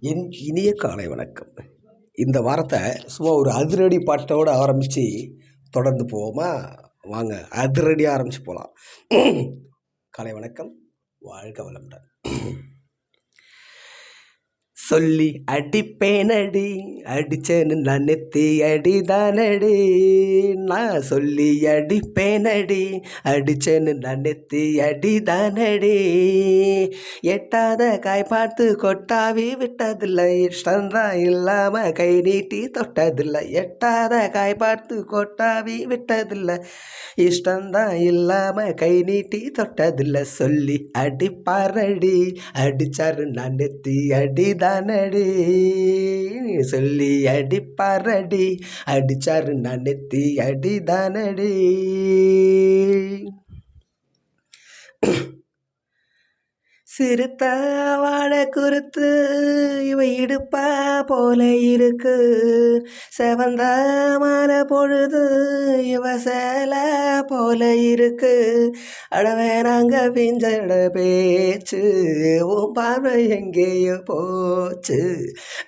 என் இனிய காலை வணக்கம். இந்த வாரத்தை சும்மா ஒரு அதிரடி பாட்டோடு ஆரம்பித்து தொடர்ந்து போவோமா? வாங்க அதிரடி ஆரம்பித்து போகலாம் காலை வணக்கம். வாழ்க வளமுடன். சொல்லி அடிப்பேனடி அடிச்சேன்னு நான் அடிதானடி. நான் சொல்லி அடிப்பேனடி அடிச்சேன்னு நான் அடிதானடி. எட்டாத காய் பார்த்து கொட்டாவி விட்டதில்லை இஷ்டந்தான் இல்லாமல் கை நீட்டி தொட்டதில்லை. எட்டாத காய் பார்த்து கொட்டாவி விட்டதில்லை இஷ்டந்தான் இல்லாமல் கை நீட்டி தொட்டதில்லை. சொல்லி அடிப்பாரடி அடிச்சாரு நான் அடிதான் தானடி சொல்லி அடிப்பாரடி அடிச்சாரு நான் நெத்தி அடிதானடி. சிறுத்த வாழ குறுத்து இவ இடுப்பா போல இருக்கு. செவந்த மாலை பொழுது இவ சேல போல இருக்கு. அடவே நாங்க பிஞ்சட பேச்சு உன் பார்வை எங்கேயோ போச்சு.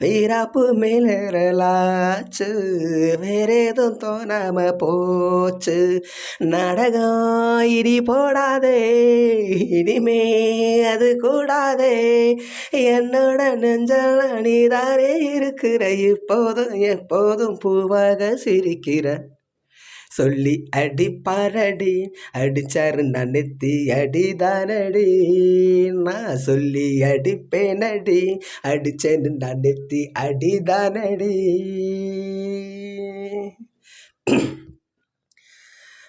வீராப்பு மேலேறலாச்சு வேற எதுவும் தோணாம போச்சு. நாடகம் இடி போடாதே இனிமே அது கூடாதே. என்னோட நெஞ்சல் நீதானே இருக்கிற. இப்போதும் எப்போதும் பூவாக சிரிக்கிற. சொல்லி அடிப்பாரடி அடிச்சாரு நனைத்தி நெத்தி அடிதானடி நான் சொல்லி அடிப்பேனடி அடிச்சேன்னு நான் நெத்தி அடிதானடி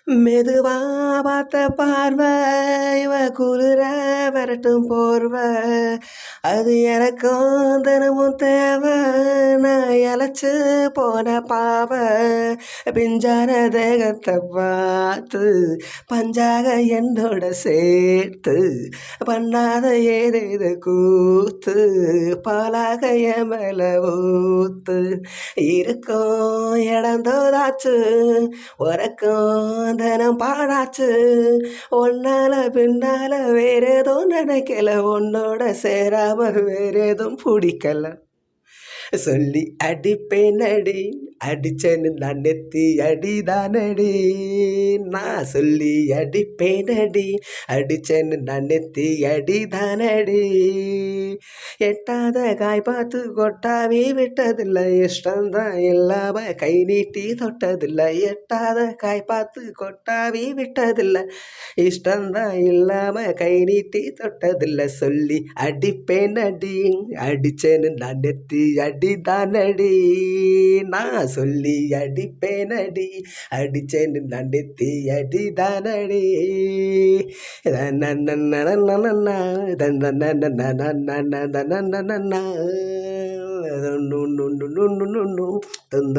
மெதுவா பார்த்த பார்வை இவ குளிர விரட்டும் போர்வை. அது எனக்கும் தினமும் தேவை. நான் இழைச்சு போன பாவ பிஞ்சான தேகத்தை பார்த்து பஞ்சாக என்னோட சேர்த்து பண்ணாத ஏதேது கூத்து பாலாக எமல ஊத்து. இருக்கும் இடம் தோதாச்சு உறக்கும் தினம் பாடாச்சு ஒன்னால பின்னால வேற ஏதோ நினைக்கல உன்னோட சேராம வேற எதுவும் பிடிக்கல. சொல்லி அடிப்பேன் அடி. அடிச்சேன்னு நான் நெத்தி அடிதானடி? நான் சொல்லி அடிப்பேனடி. அடி அடிச்சேன்னு நான் நெத்தி அடிதானடி? எட்டாத காய் பார்த்து கொட்டாவே விட்டதில்லை. இஷ்டம்தான் இல்லாம கை நீட்டி தொட்டதில்லை. எட்டாத காய் பார்த்து கொட்டாவே விட்டதில்லை. இஷ்டம்தான் இல்லாம கை நீட்டி தொட்டதில்லை. சொல்லி அடிப்பேனடி. அடி அடிச்சேன்னு நான் நெத்தி அடிதானடி? நான் சொல்லி அடிப்பேனடி. அடிச்சேன்னு நடித்தி அடிதானடி. தந்த